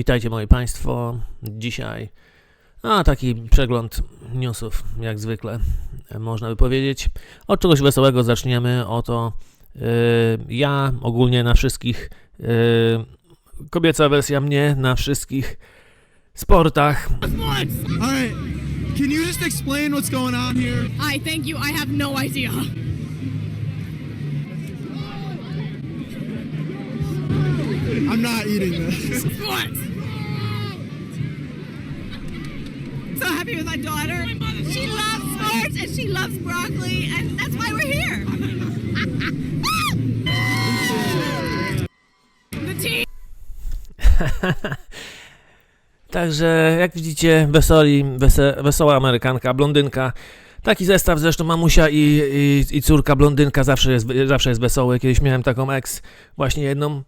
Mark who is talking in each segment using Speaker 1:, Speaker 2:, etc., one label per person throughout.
Speaker 1: Witajcie moi Państwo. Dzisiaj a, taki przegląd newsów, jak zwykle e, można by powiedzieć. Od czegoś wesołego zaczniemy. Oto yy, ja ogólnie na wszystkich, yy, kobieca wersja mnie na wszystkich sportach.
Speaker 2: Right. Can you just explain what's going on here?
Speaker 3: I thank you. I have no idea.
Speaker 2: I'm not eating this.
Speaker 3: Sports. So happy with my daughter. She loves sports and she loves broccoli, and that's why we're here.
Speaker 1: Także jak widzicie, wesoli, wese, wesoła Amerykanka, blondynka. Taki zestaw zresztą mamusia i, i, i córka blondynka zawsze jest, zawsze jest wesoły. Kiedyś miałem taką ex, właśnie jedną.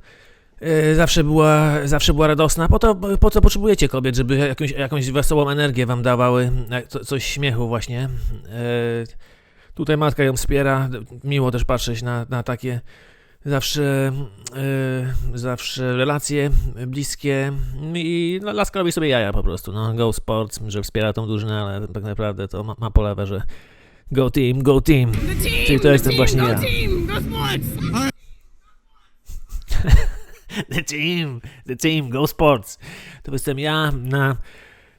Speaker 1: E, Zawsze była, zawsze była radosna. Po, to, po co potrzebujecie kobiet, żeby jakąś, jakąś wesołą energię wam dawały, co, coś śmiechu właśnie. E, Tutaj matka ją wspiera. Miło też patrzeć na, na takie zawsze, e, zawsze relacje bliskie i no, laska robi sobie jaja po prostu. No, go Sports, że wspiera tą drużynę, ale tak naprawdę to ma, ma polewę, że go team, go team.
Speaker 3: Team.
Speaker 1: Czyli to jestem
Speaker 3: team,
Speaker 1: właśnie
Speaker 3: go
Speaker 1: ja.
Speaker 3: team. Go sports.
Speaker 1: The team, the team, go Sports. To jestem ja na,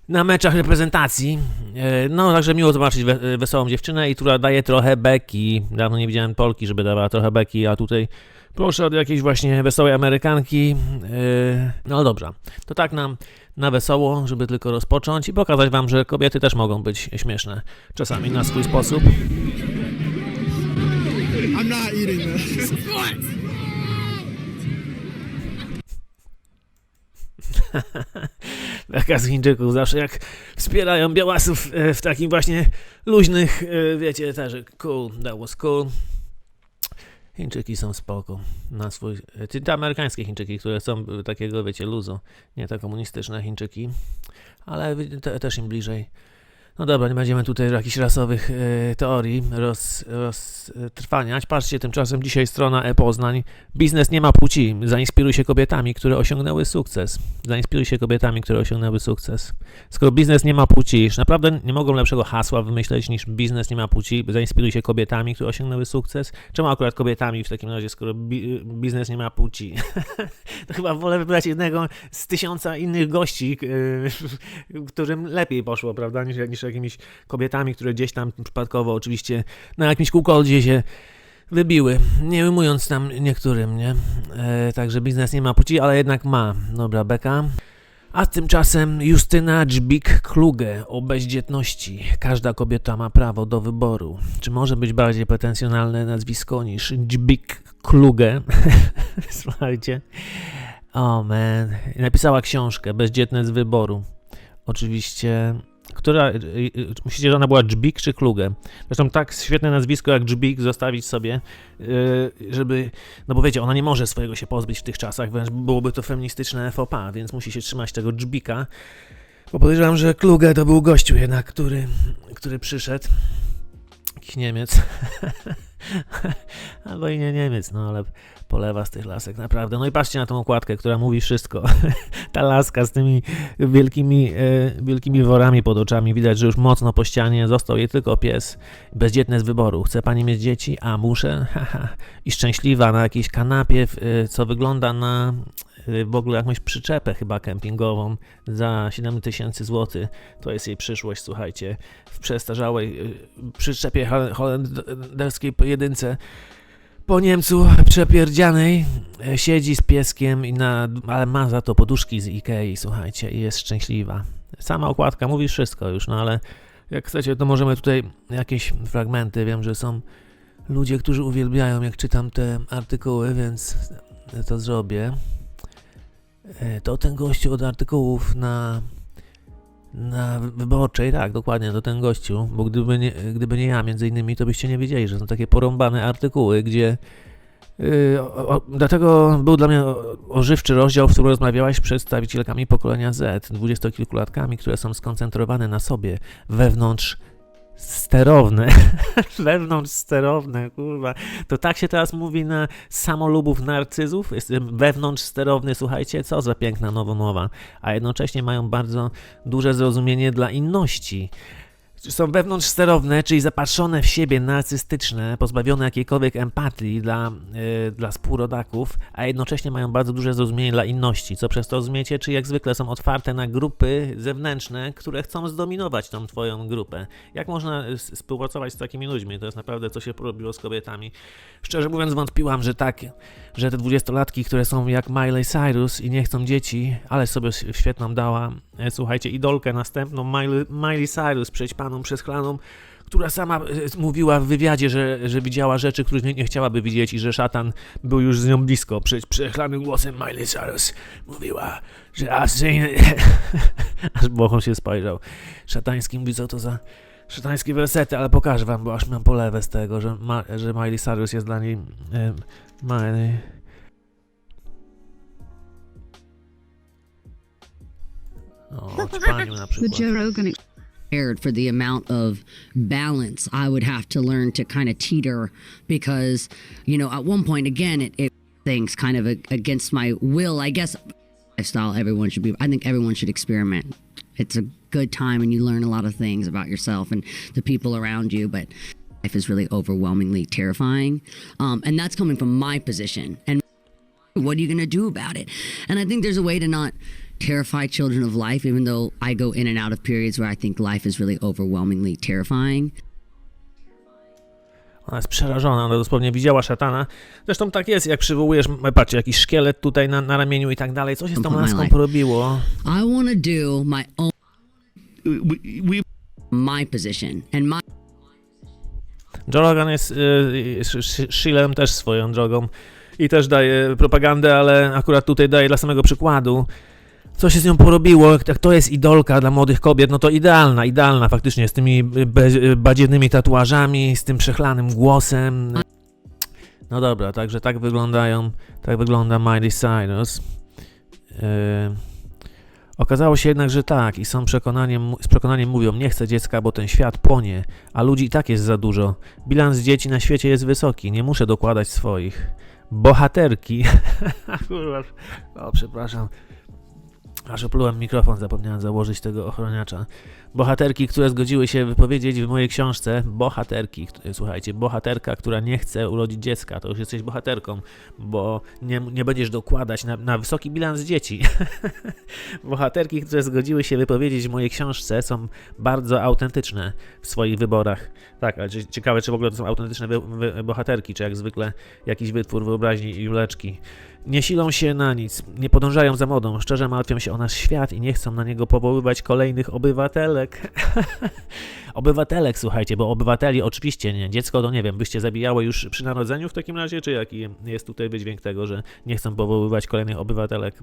Speaker 1: na meczach reprezentacji. E, No, także miło zobaczyć we, wesołą dziewczynę i która daje trochę beki. Dawno nie widziałem Polki, żeby dawała trochę beki, a tutaj proszę od jakiejś właśnie wesołej Amerykanki. E, No dobrze, to tak nam na wesoło, żeby tylko rozpocząć i pokazać wam, że kobiety też mogą być śmieszne. Czasami na swój sposób.
Speaker 2: I'm not eating this.
Speaker 3: Sports.
Speaker 1: Taka z Chińczyków zawsze jak wspierają białasów e, w takich właśnie luźnych, e, wiecie, też cool, that was cool. Chińczyki są spoko na swój, e, te amerykańskie Chińczyki, które są takiego, wiecie, luzu, nie te komunistyczne Chińczyki, ale te, też im bliżej. No dobra, nie będziemy tutaj jakichś rasowych e, teorii roz, roztrwaniać. Patrzcie, tymczasem dzisiaj strona e-Poznań. Biznes nie ma płci. Zainspiruj się kobietami, które osiągnęły sukces. Zainspiruj się kobietami, które osiągnęły sukces. Skoro biznes nie ma płci, już naprawdę nie mogą lepszego hasła wymyśleć niż biznes nie ma płci. Zainspiruj się kobietami, które osiągnęły sukces. Czemu akurat kobietami w takim razie, skoro bi biznes nie ma płci? to chyba wolę wybrać jednego z tysiąca innych gości, yy, którym lepiej poszło, prawda, niż, niż jakimiś kobietami, które gdzieś tam przypadkowo oczywiście na jakimś kółkoldzie się wybiły, nie ujmując tam niektórym, nie? E, także biznes nie ma płci, ale jednak ma. Dobra, beka. A tymczasem Justyna Dżbik-Kluge o bezdzietności. Każda kobieta ma prawo do wyboru. Czy może być bardziej pretensjonalne nazwisko niż Dżbik-Kluge? Słuchajcie. O man. Napisała książkę Bezdzietne z wyboru. Oczywiście. Która. y, y, Myślicie, że ona była Dżbik czy Kluge? Zresztą tak świetne nazwisko jak Dżbik zostawić sobie, y, żeby. No bo wiecie, ona nie może swojego się pozbyć w tych czasach, wręcz byłoby to feministyczne pas, więc musi się trzymać tego Dżbika. Bo podejrzewam, że Kluge to był gościu jednak, który, który przyszedł. Jakiś Niemiec. Albo i nie Niemiec, no ale polewa z tych lasek, naprawdę. No i patrzcie na tą okładkę, która mówi wszystko. Ta laska z tymi wielkimi, e, wielkimi worami pod oczami. Widać, że już mocno po ścianie. Został jej tylko pies. Bezdzietne z wyboru. Chce pani mieć dzieci? A muszę? I szczęśliwa na jakiejś kanapie, e, co wygląda na e, w ogóle jakąś przyczepę chyba kempingową za 7 tysięcy złotych. To jest jej przyszłość, słuchajcie. W przestarzałej przyczepie hol- holenderskiej pojedynce po Niemcu przepierdzianej e, siedzi z pieskiem, i na, ale ma za to poduszki z Ikei, słuchajcie, i jest szczęśliwa. Sama okładka mówi wszystko już, no ale jak chcecie, to możemy tutaj jakieś fragmenty. Wiem, że są ludzie, którzy uwielbiają, jak czytam te artykuły, więc to zrobię. E, To ten gościu od artykułów na, na wyborczej, tak, dokładnie, to ten gościu, bo gdyby nie, gdyby nie ja między innymi, to byście nie wiedzieli, że są takie porąbane artykuły, gdzie Yy, o, o, dlatego był dla mnie ożywczy rozdział, w którym rozmawiałaś z przedstawicielkami pokolenia Z, dwudziestokilkulatkami, które są skoncentrowane na sobie wewnątrz sterowne, wewnątrz sterowne, kurwa. To tak się teraz mówi na samolubów narcyzów. Jestem wewnątrz sterowny, słuchajcie, co za piękna nowomowa. A jednocześnie mają bardzo duże zrozumienie dla inności. Są wewnątrz sterowne, czyli zapatrzone w siebie, narcystyczne, pozbawione jakiejkolwiek empatii dla, yy, dla współrodaków, a jednocześnie mają bardzo duże zrozumienie dla inności. Co przez to rozumiecie? Czy jak zwykle są otwarte na grupy zewnętrzne, które chcą zdominować tą twoją grupę. Jak można współpracować z takimi ludźmi? To jest naprawdę co się porobiło z kobietami. Szczerze mówiąc, wątpiłam, że tak, że te dwudziestolatki, które są jak Miley Cyrus i nie chcą dzieci, ale sobie świetną dała, słuchajcie, idolkę następną, Miley, Miley Cyrus, przećpaną, przesklaną, która sama e, mówiła w wywiadzie, że, że widziała rzeczy, których nie, nie chciałaby widzieć i że szatan był już z nią blisko. Prze, przechlanym głosem Miley Cyrus mówiła, że aż aż Bochon się spojrzał. Szatański mówi, co to za szatańskie wersety, ale pokażę wam, bo aż mam polewę z tego, że, ma, że Miley Cyrus jest dla niej e, Miley. O, o na
Speaker 4: the
Speaker 1: przykład.
Speaker 4: Joe Rogan prepared for the amount of balance I would have to learn to kind of teeter because, you know, at one point again, it, it things kind of a, against my will. I guess lifestyle everyone should be. I think everyone should experiment. It's a good time and you learn a lot of things about yourself and the people around you, but life is really overwhelmingly terrifying. Um, and that's coming from my position. And what are you going to do about it? And I think there's a way to not terrify children of life, even though I go in and out of periods where I think life is really overwhelmingly terrifying.
Speaker 1: Ona jest przerażona, ona dosłownie widziała szatana. Zresztą tak jest, jak przywołujesz, patrzcie, jakiś szkielet tutaj na, na ramieniu i tak dalej. Co się z tą laską porobiło?
Speaker 4: I want to do my own, my position and my
Speaker 1: Joe jest y, y, Sh- Shilem też swoją drogą i też daje propagandę, ale akurat tutaj daje dla samego przykładu. Co się z nią porobiło, jak to jest idolka dla młodych kobiet, no to idealna, idealna faktycznie, z tymi y, be, y, tatuażami, z tym przechlanym głosem. No dobra, także tak wyglądają, tak wygląda Miley Cyrus. Yy, Okazało się jednak, że tak i są przekonaniem, z przekonaniem mówią, nie chcę dziecka, bo ten świat płonie, a ludzi i tak jest za dużo. Bilans dzieci na świecie jest wysoki, nie muszę dokładać swoich. Bohaterki. Kurwa, o przepraszam. Aż oplułem mikrofon, zapomniałem założyć tego ochroniacza. Bohaterki, które zgodziły się wypowiedzieć w mojej książce, bohaterki, słuchajcie, bohaterka, która nie chce urodzić dziecka, to już jesteś bohaterką, bo nie, nie będziesz dokładać na, na wysoki bilans dzieci. Bohaterki, które zgodziły się wypowiedzieć w mojej książce, są bardzo autentyczne w swoich wyborach. Tak, ale ciekawe, czy w ogóle to są autentyczne wy, wy, bohaterki, czy jak zwykle jakiś wytwór wyobraźni Juleczki. Nie silą się na nic, nie podążają za modą, szczerze martwią się o nasz świat i nie chcą na niego powoływać kolejnych obywatelek. obywatelek, słuchajcie, bo obywateli oczywiście nie. Dziecko to nie wiem, byście zabijały już przy narodzeniu w takim razie, czy jaki jest tutaj wydźwięk tego, że nie chcą powoływać kolejnych obywatelek?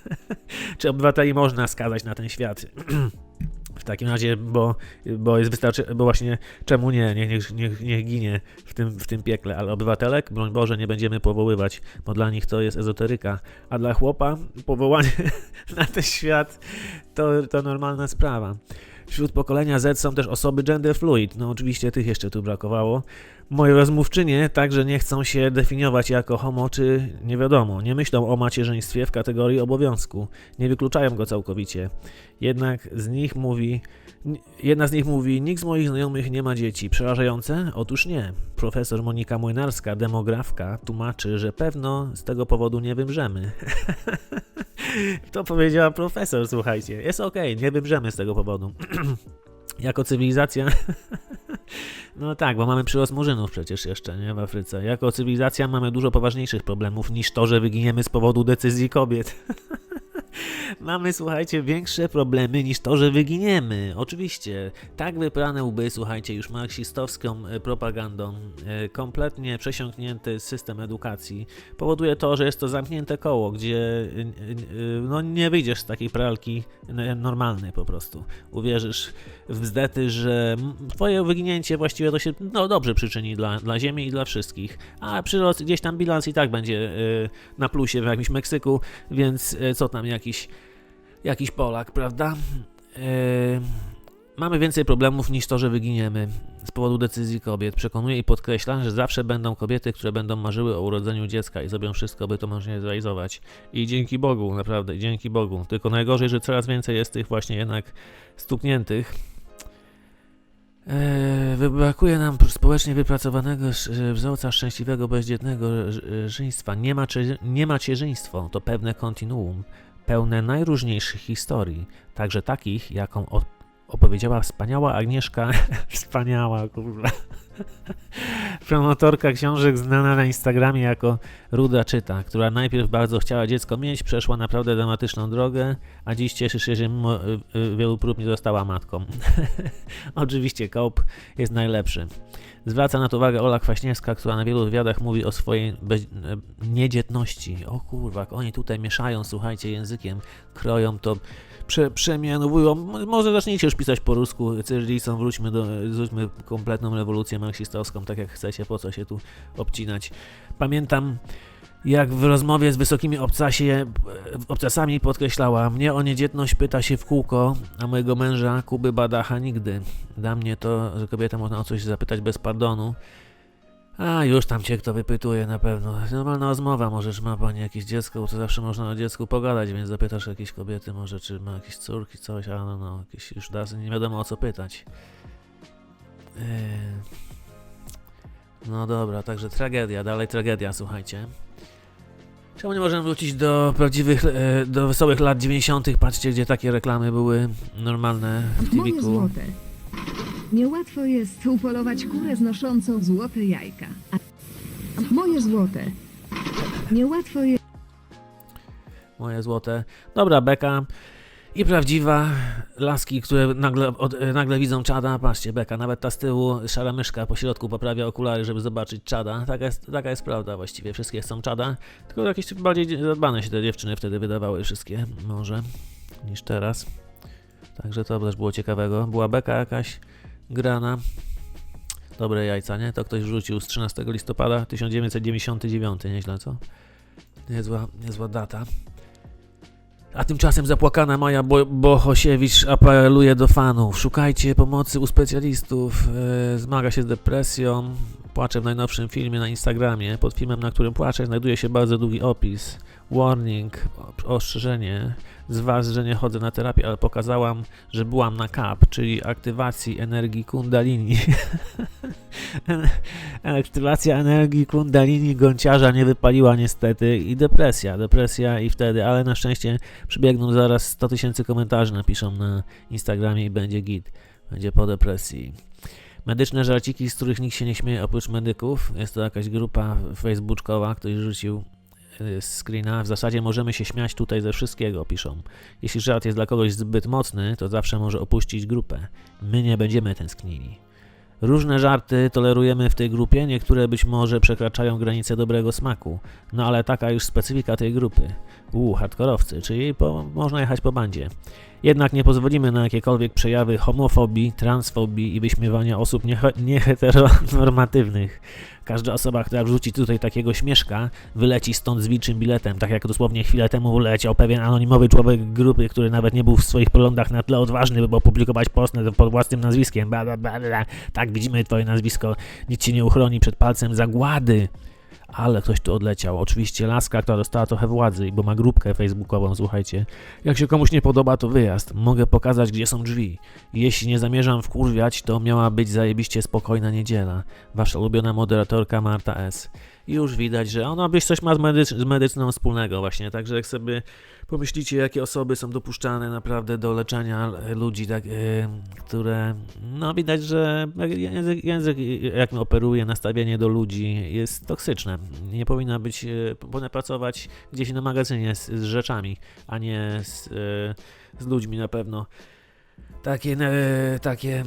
Speaker 1: czy obywateli można skazać na ten świat? W takim razie, bo, bo jest wystarczy, bo właśnie czemu nie, niech, niech, niech, ginie w tym, w tym piekle, ale obywatelek, broń Boże, nie będziemy powoływać, bo dla nich to jest ezoteryka, a dla chłopa powołanie na ten świat to, to normalna sprawa. Wśród pokolenia Z są też osoby gender fluid, no oczywiście tych jeszcze tu brakowało. Moje rozmówczynie także nie chcą się definiować jako homo czy nie wiadomo, nie myślą o macierzyństwie w kategorii obowiązku, nie wykluczają go całkowicie. Jednak z nich mówi, jedna z nich mówi, nikt z moich znajomych nie ma dzieci. Przerażające? Otóż nie. Profesor Monika Młynarska, demografka, tłumaczy, że pewno z tego powodu nie wymrzemy. to powiedziała profesor, słuchajcie. Jest okej, nie wymrzemy z tego powodu. jako cywilizacja. no tak, bo mamy przyrost murzynów przecież jeszcze, nie w Afryce. Jako cywilizacja mamy dużo poważniejszych problemów niż to, że wyginiemy z powodu decyzji kobiet. Mamy, słuchajcie, większe problemy niż to, że wyginiemy. Oczywiście, tak wyprane łby, słuchajcie, już marksistowską e, propagandą, e, kompletnie przesiąknięty system edukacji powoduje to, że jest to zamknięte koło, gdzie e, no, nie wyjdziesz z takiej pralki normalnej po prostu. Uwierzysz w bzdety, że twoje wyginięcie właściwie to się no, dobrze przyczyni dla, dla Ziemi i dla wszystkich, a przyrost gdzieś tam bilans i tak będzie na plusie w jakimś Meksyku, więc co tam jakiś jakiś Polak, prawda? Yy, mamy więcej problemów niż to, że wyginiemy z powodu decyzji kobiet. Przekonuję i podkreślam, że zawsze będą kobiety, które będą marzyły o urodzeniu dziecka i zrobią wszystko, by to możliwie zrealizować. I dzięki Bogu, naprawdę, dzięki Bogu. Tylko najgorzej, że coraz więcej jest tych właśnie jednak stukniętych. Eee, brakuje nam społecznie wypracowanego wzorca szczęśliwego, bezdzietnego ż- żyństwa. Nie, nie macierzyństwo to pewne kontinuum, pełne najróżniejszych historii, także takich, jaką opowiedziała wspaniała Agnieszka, wspaniała, kurwa, promotorka książek znana na Instagramie jako Ruda Czyta, która najpierw bardzo chciała dziecko mieć, przeszła naprawdę dramatyczną drogę, a dziś cieszy się, że mimo y, y, wielu prób nie została matką. Oczywiście Kołp jest najlepszy. Zwraca na to uwagę Ola Kwaśniewska, która na wielu wywiadach mówi o swojej bez, e, niedzietności. O kurwa, oni tutaj mieszają, słuchajcie, językiem, kroją to, prze, przemianowują. Może zacznijcie już pisać po rusku, cyrylicą, wróćmy do, zróbmy kompletną rewolucję marksistowską, tak jak chcecie, po co się tu obcinać. Pamiętam, jak w rozmowie z wysokimi obcasie, e, obcasami podkreślała, mnie o niedzietność pyta się w kółko, a mojego męża Kuby Badacha nigdy. Dla mnie to, że kobietę można o coś zapytać bez pardonu. A już tam cię kto wypytuje na pewno. Normalna rozmowa, możesz ma pani jakieś dziecko, bo to zawsze można o dziecku pogadać, więc zapytasz jakieś kobiety może, czy ma jakieś córki, coś, a no, no jakieś już das, nie wiadomo o co pytać. Eee... No dobra, także tragedia, dalej tragedia, słuchajcie. Czemu nie możemy wrócić do prawdziwych, e, do wesołych lat 90. Patrzcie, gdzie takie reklamy były normalne w TV-ku.
Speaker 5: Niełatwo jest upolować kurę znoszącą złote jajka. A moje złote. Niełatwo jest
Speaker 1: Moje złote. Dobra, beka. I prawdziwa. Laski, które nagle, od, e, nagle widzą czada. Patrzcie, beka. Nawet ta z tyłu, szara myszka po środku poprawia okulary, żeby zobaczyć czada. Taka jest, taka jest prawda właściwie. Wszystkie są czada. Tylko jakieś bardziej zadbane się te dziewczyny wtedy wydawały wszystkie. Może. Niż teraz. Także to też było ciekawego. Była beka jakaś grana. Dobre jajca, nie? To ktoś wrzucił z 13 listopada 1999. Nieźle, co? Niezła, niezła data. A tymczasem zapłakana Maja Bo- Bohosiewicz apeluje do fanów. Szukajcie pomocy u specjalistów. E, zmaga się z depresją. Płacze w najnowszym filmie na Instagramie. Pod filmem, na którym płacze, znajduje się bardzo długi opis. Warning, ostrzeżenie z Was, że nie chodzę na terapię, ale pokazałam, że byłam na KAP, czyli aktywacji energii Kundalini. Aktywacja energii Kundalini gąciarza nie wypaliła niestety i depresja, depresja i wtedy, ale na szczęście przybiegną zaraz 100 tysięcy komentarzy napiszą na Instagramie i będzie git, będzie po depresji. Medyczne żarciki, z których nikt się nie śmieje oprócz medyków. Jest to jakaś grupa facebookowa, ktoś rzucił y, screena. W zasadzie możemy się śmiać tutaj ze wszystkiego, piszą. Jeśli żart jest dla kogoś zbyt mocny, to zawsze może opuścić grupę. My nie będziemy tęsknili. Różne żarty tolerujemy w tej grupie, niektóre być może przekraczają granice dobrego smaku, no ale taka już specyfika tej grupy. Uuu, hardkorowcy, czyli po, można jechać po bandzie. Jednak nie pozwolimy na jakiekolwiek przejawy homofobii, transfobii i wyśmiewania osób niehe- nieheteronormatywnych. Każda osoba, która wrzuci tutaj takiego śmieszka, wyleci stąd z wilczym biletem, tak jak dosłownie chwilę temu wyleciał pewien anonimowy człowiek grupy, który nawet nie był w swoich poglądach na tle odważny, by opublikować post pod własnym nazwiskiem. Bla, bla, bla, bla. Tak, widzimy twoje nazwisko, nic cię nie uchroni przed palcem zagłady. Ale ktoś tu odleciał. Oczywiście laska, która dostała trochę władzy, bo ma grupkę facebookową, słuchajcie. Jak się komuś nie podoba, to wyjazd. Mogę pokazać, gdzie są drzwi. Jeśli nie zamierzam wkurwiać, to miała być zajebiście spokojna niedziela. Wasza ulubiona moderatorka Marta S. Już widać, że ona byś coś ma z, medycz- z medycyną wspólnego właśnie, także jak sobie pomyślicie, jakie osoby są dopuszczane naprawdę do leczenia ludzi, tak, e, które, no widać, że język, język jak operuje, nastawienie do ludzi jest toksyczne. Nie powinna być, e, powinna pracować gdzieś na magazynie z, z rzeczami, a nie z, e, z ludźmi na pewno. Takie, e, takie,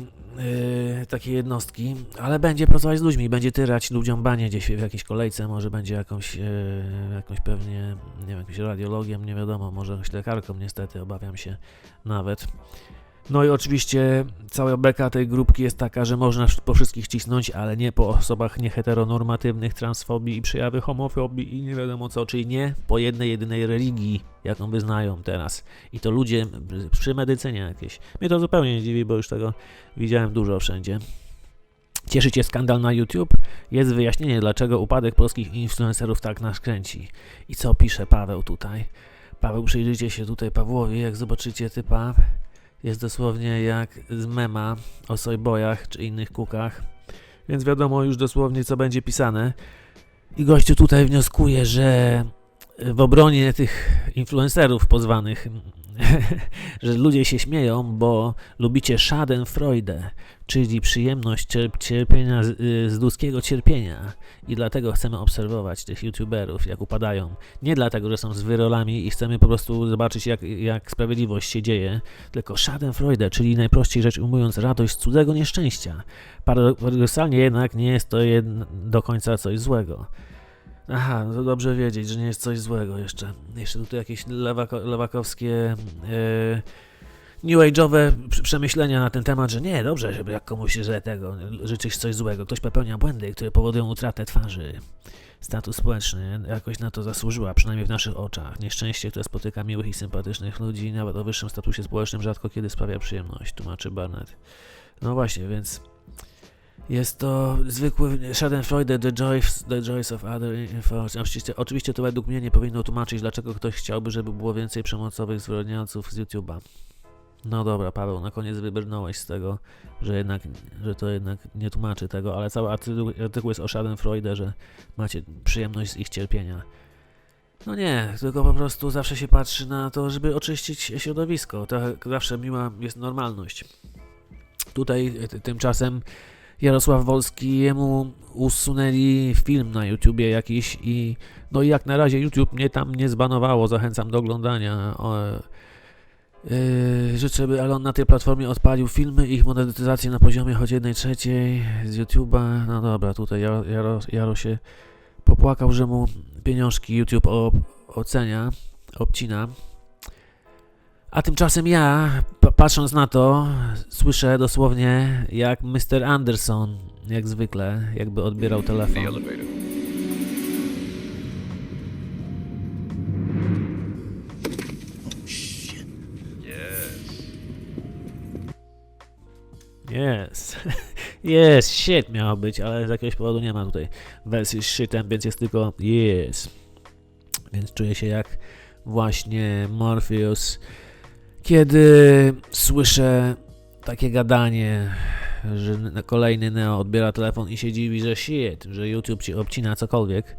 Speaker 1: e, takie jednostki, ale będzie pracować z ludźmi, będzie tyrać ludziom banie gdzieś w jakiejś kolejce, może będzie jakąś, e, jakąś pewnie, nie wiem, jakimś radiologiem, nie wiadomo, może jakąś lekarką niestety, obawiam się nawet. No i oczywiście cała beka tej grupki jest taka, że można po wszystkich cisnąć, ale nie po osobach nieheteronormatywnych, transfobii i przejawy homofobii i nie wiadomo co, czyli nie po jednej, jedynej religii, jaką wyznają teraz. I to ludzie przy medycynie jakieś. Mnie to zupełnie nie dziwi, bo już tego widziałem dużo wszędzie. Cieszy Cię skandal na YouTube? Jest wyjaśnienie, dlaczego upadek polskich influencerów tak nas kręci. I co pisze Paweł tutaj? Paweł, przyjrzyjcie się tutaj Pawłowi, jak zobaczycie typa, jest dosłownie jak z mema o sojbojach czy innych kukach, więc wiadomo już dosłownie co będzie pisane. I gościu tutaj wnioskuje, że w obronie tych influencerów pozwanych, że ludzie się śmieją, bo lubicie schadenfreude, czyli przyjemność cierp- cierpienia, z, y, z ludzkiego cierpienia. I dlatego chcemy obserwować tych youtuberów, jak upadają. Nie dlatego, że są z wyrolami i chcemy po prostu zobaczyć, jak, jak sprawiedliwość się dzieje, tylko schadenfreude, czyli najprościej rzecz ujmując radość z cudzego nieszczęścia. Paradoksalnie jednak nie jest to do końca coś złego. Aha, no to dobrze wiedzieć, że nie jest coś złego jeszcze. Jeszcze tutaj jakieś lewako, lewakowskie, e, new age'owe pr- przemyślenia na ten temat, że nie, dobrze, żeby jak komuś że tego, życzyć coś złego. Ktoś popełnia błędy, które powodują utratę twarzy. Status społeczny jakoś na to zasłużyła, przynajmniej w naszych oczach. Nieszczęście, które spotyka miłych i sympatycznych ludzi, nawet o wyższym statusie społecznym, rzadko kiedy sprawia przyjemność, tłumaczy Barnett. No właśnie, więc jest to zwykły Schadenfreude, the joys, the joys of other info. Oczywiście, oczywiście to według mnie nie powinno tłumaczyć, dlaczego ktoś chciałby, żeby było więcej przemocowych zwyrodnialców z YouTube'a. No dobra, Paweł, na koniec wybrnąłeś z tego, że jednak, że to jednak nie tłumaczy tego, ale cały artykuł, artykuł jest o Schadenfreude, że macie przyjemność z ich cierpienia. No nie, tylko po prostu zawsze się patrzy na to, żeby oczyścić środowisko. To zawsze miła jest normalność. Tutaj tymczasem Jarosław Wolski, jemu usunęli film na YouTubie jakiś i no i jak na razie YouTube mnie tam nie zbanowało, zachęcam do oglądania. Yy, życzę, by ale on na tej platformie odpalił filmy ich monetyzację na poziomie choć jednej trzeciej z YouTube'a. No dobra, tutaj Jaro, Jaro, się popłakał, że mu pieniążki YouTube ocenia, obcina. A tymczasem ja, pa- patrząc na to, słyszę dosłownie jak Mr. Anderson, jak zwykle, jakby odbierał telefon. Yes. Yes, shit miało być, ale z jakiegoś powodu nie ma tutaj wersji z shitem, więc jest tylko yes. Więc czuję się jak właśnie Morpheus, kiedy słyszę takie gadanie, że kolejny Neo odbiera telefon i się dziwi, że shit, że YouTube ci obcina cokolwiek.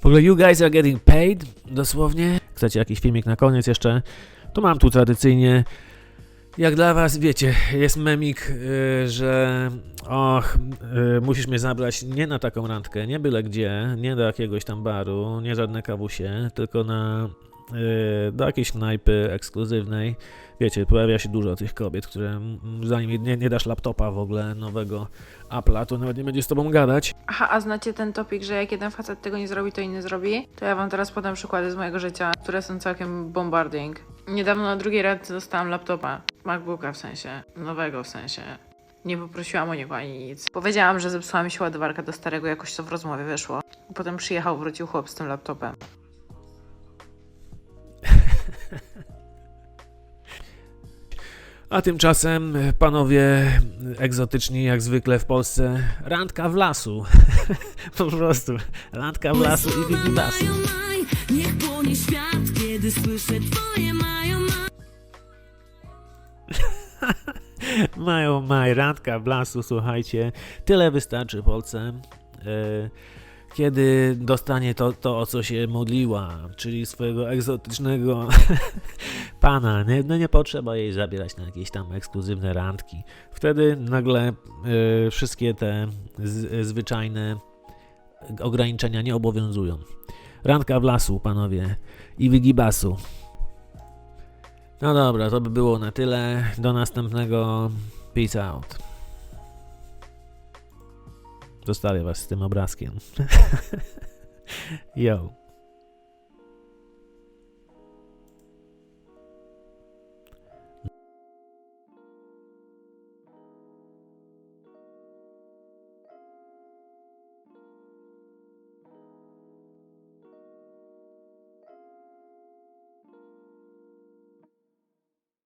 Speaker 1: W ogóle you guys are getting paid, dosłownie. Chcecie jakiś filmik na koniec jeszcze? To mam tu tradycyjnie jak dla was, wiecie, jest memik, y, że och, y, musisz mnie zabrać nie na taką randkę, nie byle gdzie, nie do jakiegoś tam baru, nie żadne kawusie, tylko na do jakiejś knajpy ekskluzywnej. Wiecie, pojawia się dużo tych kobiet, które zanim nie, nie dasz laptopa w ogóle nowego Apple'a, to nawet nie będzie z tobą gadać.
Speaker 6: Aha, a znacie ten topik, że jak jeden facet tego nie zrobi, to inny zrobi? To ja wam teraz podam przykłady z mojego życia, które są całkiem bombarding. Niedawno na drugiej randce dostałam laptopa. MacBooka w sensie. Nowego w sensie. Nie poprosiłam o niego ani nic. Powiedziałam, że zepsuła mi się ładowarka do starego, jakoś to w rozmowie wyszło. Potem przyjechał, wrócił chłop z tym laptopem.
Speaker 1: A tymczasem panowie egzotyczni jak zwykle w Polsce, randka w lasu. po prostu, randka w lasu i wigilasu.
Speaker 7: Niech płonie świat, kiedy słyszę twoje mają
Speaker 1: Mają maj, randka w lasu, słuchajcie. Tyle wystarczy Polce. E, kiedy dostanie to, to, o co się modliła, czyli swojego egzotycznego pana. Nie, no nie potrzeba jej zabierać na jakieś tam ekskluzywne randki. Wtedy nagle e, wszystkie te z, zwyczajne ograniczenia nie obowiązują. Randka w lasu, panowie, i wygibasu. No dobra, to by było na tyle. Do następnego. Peace out. Zostawię was z tym obrazkiem. Yo.